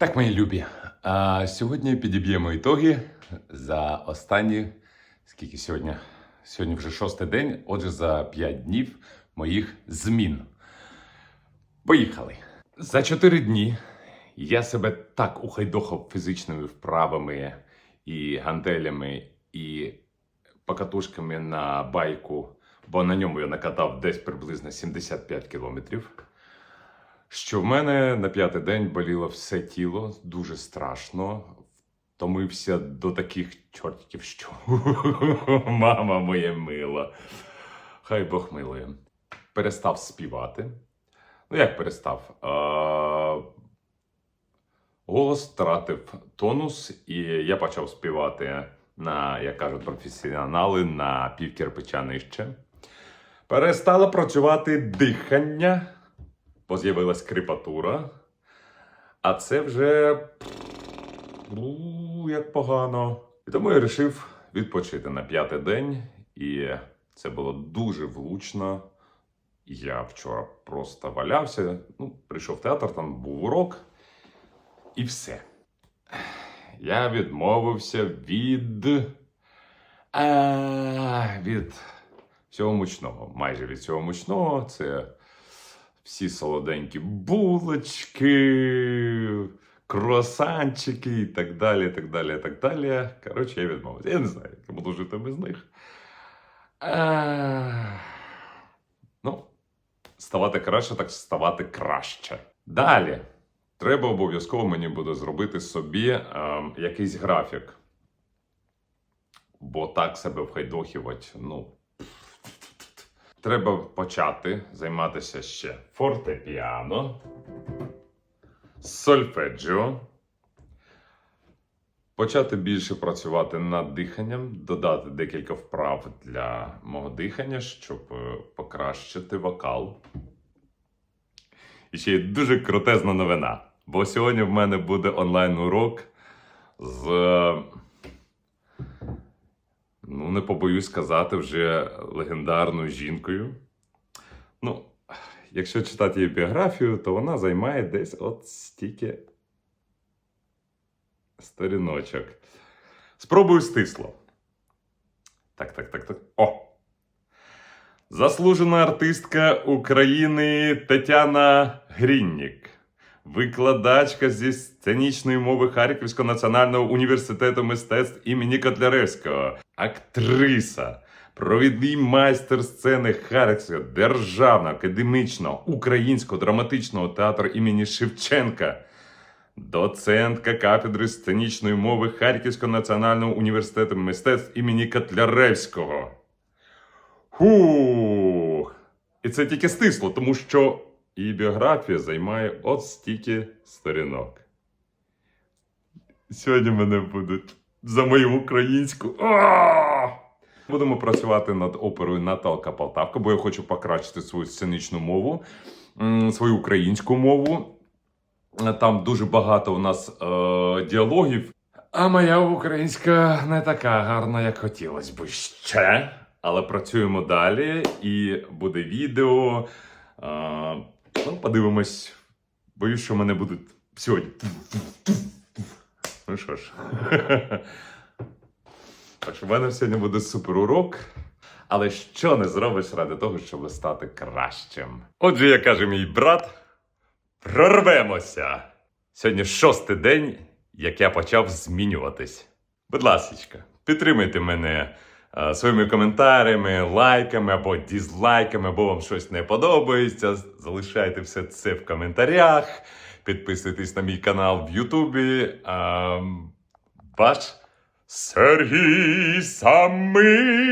Так, мої любі. А, сьогодні підіб'ємо ітоги за останні. Скільки сьогодні? Сьогодні вже шостий день, отже, за 5 днів моїх змін. Поїхали. За 4 дні я себе так ухайдохав фізичними вправами і гантелями, і покатушками на байку, бо на ньому я накатав десь приблизно 75 кілометрів. Що в мене на п'ятий день боліло все тіло, дуже страшно. Втомився до таких чортиків, що мама моє мила. Хай Бог милує. Перестав співати. Ну, як перестав? А... Голос втратив тонус, і я почав співати на, як кажуть професіонали, на пів кирпича нижче. Перестало працювати дихання бо з'явилась кріпатура. А це вже як погано. І тому я вирішив відпочити на п'ятий день, і це було дуже влучно. Я вчора просто валявся. Ну, прийшов в театр, там був урок, і все. Я відмовився від. А, від всього мучного. Майже від всього мучного. Це всі солоденькі булочки, круасанчики і так далі. так далі, так далі. Коротше, я відмовився. Я не знаю, як я буду жити без них. А... Ну, ставати краще, так ставати краще. Далі. Треба обов'язково мені буде зробити собі е, якийсь графік. Бо так себе вхайдохівати, ну. Треба почати займатися ще фортепіано, сольфеджіо, почати більше працювати над диханням, додати декілька вправ для мого дихання, щоб е, покращити вокал. І ще є дуже крутезна новина. Бо сьогодні в мене буде онлайн-урок з. Ну, не побоюсь сказати, вже легендарною жінкою. Ну, якщо читати її біографію, то вона займає десь от стільки сторіночок. Спробую стисло. Так, так, так, так. О! Заслужена артистка України Тетяна Гріннік. Викладачка зі сценічної мови Харківського національного університету мистецтв імені Котляревського, актриса, провідний майстер сцени Харківського державного академічного українського драматичного театру імені Шевченка, доцентка кафедри сценічної мови Харківського національного університету мистецтв імені Котляревського. Хух! І це тільки стисло, тому що її біографія займає от стільки сторінок. Сьогодні мене будуть за мою українську. Будемо працювати над оперою Наталка Полтавка, бо я хочу покращити свою сценічну мову, свою українську мову. Там дуже багато у нас е, діалогів. А моя українська не така гарна, як хотілося б ще. Але працюємо далі, і буде відео. А, ну, подивимось. Боюсь, що мене будуть сьогодні. Ну що ж. Так що в мене сьогодні буде супер урок. Але що не зробиш ради того, щоб стати кращим? Отже, як каже мій брат, прорвемося! Сьогодні шостий день, як я почав змінюватись. Будь ласка, підтримайте мене своїми коментарями, лайками або дізлайками, або вам щось не подобається. Залишайте все це в коментарях. Підписуйтесь на мій канал в Ютубі. Ем, Ваш Сергій Самицький.